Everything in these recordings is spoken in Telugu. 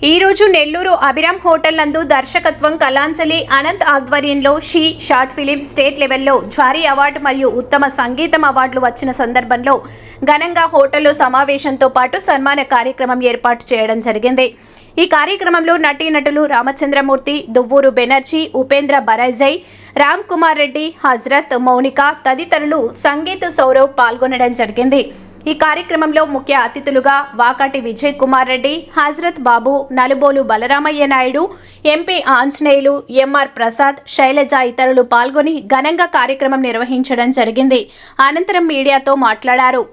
ఈ రోజు నెల్లూరు అభిరామ్ హోటల్ నందు దర్శకత్వం కలాంజలి అనంత్ ఆధ్వర్యంలో షీ షార్ట్ ఫిలిం స్టేట్ లెవెల్లో జ్వారీ అవార్డు మరియు ఉత్తమ సంగీతం అవార్డులు వచ్చిన సందర్భంలో ఘనంగా హోటల్లో సమావేశంతో పాటు సన్మాన కార్యక్రమం ఏర్పాటు చేయడం జరిగింది. ఈ కార్యక్రమంలో నటీనటులు రామచంద్రమూర్తి దువ్వూరు బెనర్జీ ఉపేంద్ర బరాజయ్ రామ్ కుమార్ రెడ్డి హజరత్ మౌనిక తదితరులు సంగీత్ సౌరవ్ పాల్గొనడం జరిగింది. ఈ కార్యక్రమంలో ముఖ్య అతిథులుగా వాకాటి విజయ్ కుమార్ రెడ్డి హజరత్ బాబు నలుబోలు బలరామయ్య నాయుడు ఎంపీ ఆంజనేయులు ఎంఆర్ ప్రసాద్ శైలజ ఇతరులు పాల్గొని ఘనంగా కార్యక్రమం నిర్వహించడం జరిగింది అనంతరం మీడియాతో మాట్లాడారు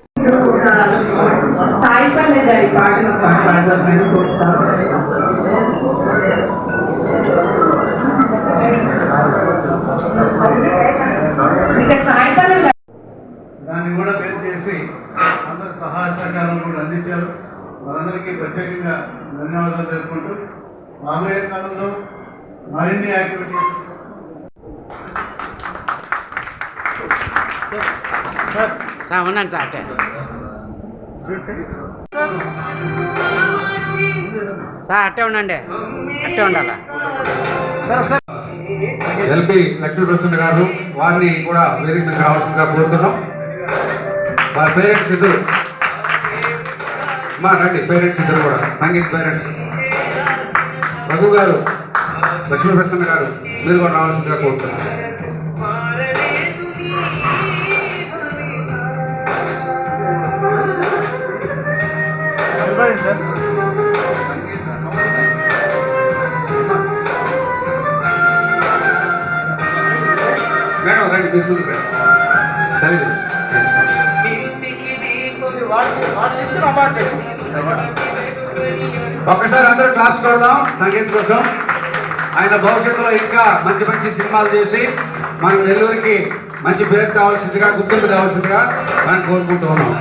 సహాయ సహకారాలు కూడా అందించారు. వారందరికీ ప్రత్యేకంగా ధన్యవాదాలు తెలుపుకుంటూ రాబోయే కాలంలో మరిన్ని యాక్టివిటీస్ సార్ ఉన్నాను సార్ అట్టే. సార్ అట్టే ఉండండి. అట్టే ఉండాలా? ఎల్బి లక్ష్మీప్రసన్న గారు వారిని కూడా వేదిక రావాల్సిందిగా కోరుతున్నాం. వారి పేరెంట్స్ ఇద్దరు. మా రండి పేరెంట్స్ ఇద్దరు కూడా సంగీత్ పేరెంట్స్. రఘు గారు లక్ష్మీ ప్రసన్న గారు మీరు కూడా రావాల్సిందిగా కోరుతున్నారు మేడం రండి మీరు ముందుకు రండి. సరే ఒకసారి అందరూ క్లాప్స్ కొడదాం సంగీత్ కోసం. ఆయన భవిష్యత్తులో ఇంకా మంచి మంచి సినిమాలు చేసి మన నెల్లూరుకి మంచి పేరు కావాల్సిందిగా గుర్తింపు కావాల్సిందిగా మనం కోరుకుంటూ ఉన్నాం.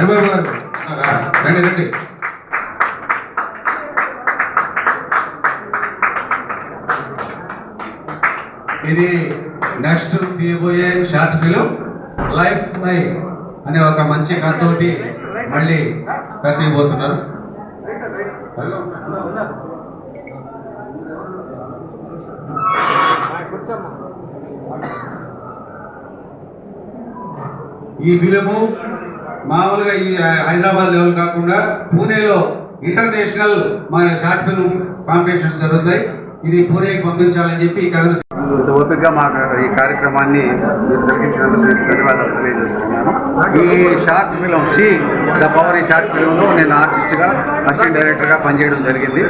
హరిబాబు గారు రండి రండి. ఇది నెక్స్ట్ తీయబోయే షార్ట్ ఫిలిం లైఫ్ మై అనే ఒక మంచి కథతోటి మళ్ళీ కత్తిపోతున్నారు ఈ ఫిలిము మామూలుగా ఈ హైదరాబాద్ లెవెల్ కాకుండా పూణేలో ఇంటర్నేషనల్ మన షార్ట్ ఫిల్మ్ కాంపిటీషన్స్ జరుగుతాయి. ఇది పూణేకి పంపించాలని చెప్పి ఈ కథలు ఓపికగా మా ఈ కార్యక్రమాన్ని మీరు ధన్యవాదాలు తెలియజేస్తున్నాను. ఈ short film she the power ఈ షార్ట్ ఫిలింలో నేను ఆర్టిస్ట్గా అసిస్టెంట్ డైరెక్టర్గా పనిచేయడం జరిగింది.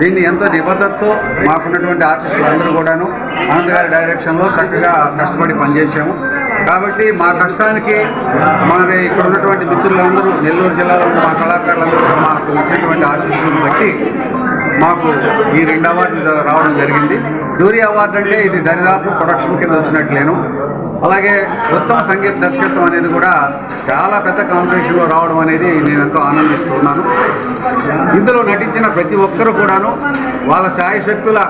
దీన్ని ఎంతో నిబద్ధతతో మాకున్నటువంటి ఆర్టిస్టులు అందరూ కూడాను అనంత్ గారి డైరెక్షన్లో చక్కగా కష్టపడి పనిచేసాము కాబట్టి మా కష్టానికి మరి ఇక్కడ ఉన్నటువంటి మిత్రులందరూ నెల్లూరు జిల్లాలో ఉన్న మా కళాకారులందరూ మాకు ఇచ్చినటువంటి ఆశీస్సులను బట్టి మాకు ఈ రెండు అవార్డులు రావడం జరిగింది. జూరీ అవార్డు అంటే ఇది దరిదాపు ప్రొడక్షన్ కింద వచ్చినట్లేను అలాగే ఉత్తమ సంగీత దర్శకత్వం అనేది కూడా చాలా పెద్ద కాంపిటీషన్లో రావడం అనేది నేను ఎంతో ఆనందిస్తున్నాను ఇందులో నటించిన ప్రతి ఒక్కరు కూడాను వాళ్ళ శాయశక్తుల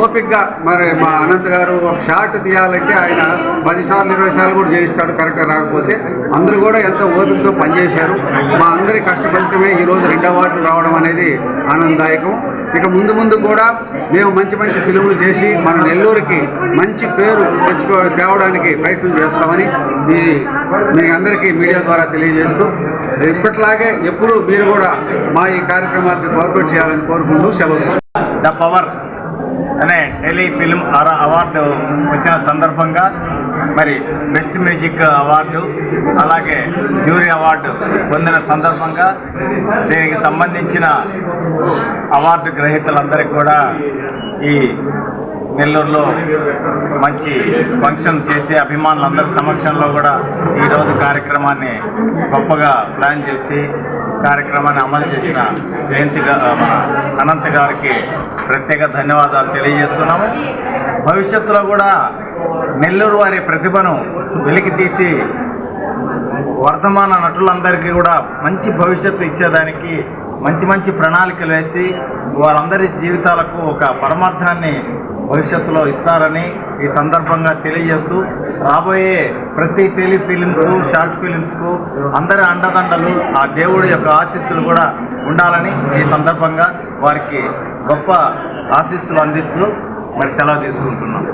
ఓపిక్గా మరి మా అనంత్ గారు ఒక షాట్ తీయాలంటే ఆయన పది సార్లు ఇరవై సార్లు కూడా చేయిస్తాడు కరెక్ట్గా రాకపోతే అందరూ కూడా ఎంతో ఓపికతో పనిచేశారు. మా అందరి కష్ట ఫలితమే ఈరోజు రెండు అవార్డులు రావడం అనేది ఆనందదాయకం. ఇక ముందు ముందు కూడా మేము మంచి మంచి ఫిలిములు చేసి మన నెల్లూరుకి మంచి పేరు తెచ్చుకో తేవడానికి ప్రయత్నం చేస్తామని మీ మీ అందరికీ మీడియా ద్వారా తెలియజేస్తూ ఇప్పట్లాగే ఎప్పుడూ మీరు కూడా మా ఈ కార్యక్రమానికి కోఆపరేట్ చేయాలని కోరుకుంటూ సెలవు ద పవర్. అనే ఫిల్మ్ అవార్డు వచ్చిన సందర్భంగా మరి బెస్ట్ మ్యూజిక్ అవార్డు అలాగే జ్యూరీ అవార్డు పొందిన సందర్భంగా దీనికి సంబంధించిన అవార్డు గ్రహీతలందరికీ కూడా ఈ నెల్లూరులో మంచి ఫంక్షన్ చేసి అభిమానులందరి సమక్షంలో కూడా ఈరోజు కార్యక్రమాన్ని గొప్పగా ప్లాన్ చేసి కార్యక్రమాన్ని అమలు చేసిన జయంతి మన అనంత్ గారికి ప్రత్యేక ధన్యవాదాలు తెలియజేస్తున్నాము. భవిష్యత్తులో కూడా నెల్లూరు వారి ప్రతిభను వెలికి తీసి వర్ధమాన నటులందరికీ కూడా మంచి భవిష్యత్తు ఇచ్చేదానికి మంచి మంచి ప్రణాళికలు వేసి వారందరి జీవితాలకు ఒక పరమార్థాన్ని భవిష్యత్తులో ఇస్తారని ఈ సందర్భంగా తెలియజేస్తూ రాబోయే ప్రతి టెలిఫిలింకు షార్ట్ ఫిలిమ్స్కు అందరి అండదండలు ఆ దేవుడి యొక్క ఆశీస్సులు కూడా ఉండాలని ఈ సందర్భంగా వారికి గొప్ప ఆశీస్సులు అందిస్తూ మరి సెలవు తీసుకుంటున్నాం.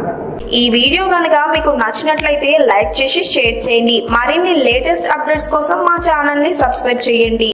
ఈ వీడియో కనుక మీకు నచ్చినట్లయితే లైక్ చేసి షేర్ చేయండి. మరిన్ని లేటెస్ట్ అప్డేట్స్ కోసం మా ఛానల్ని సబ్స్క్రైబ్ చేయండి.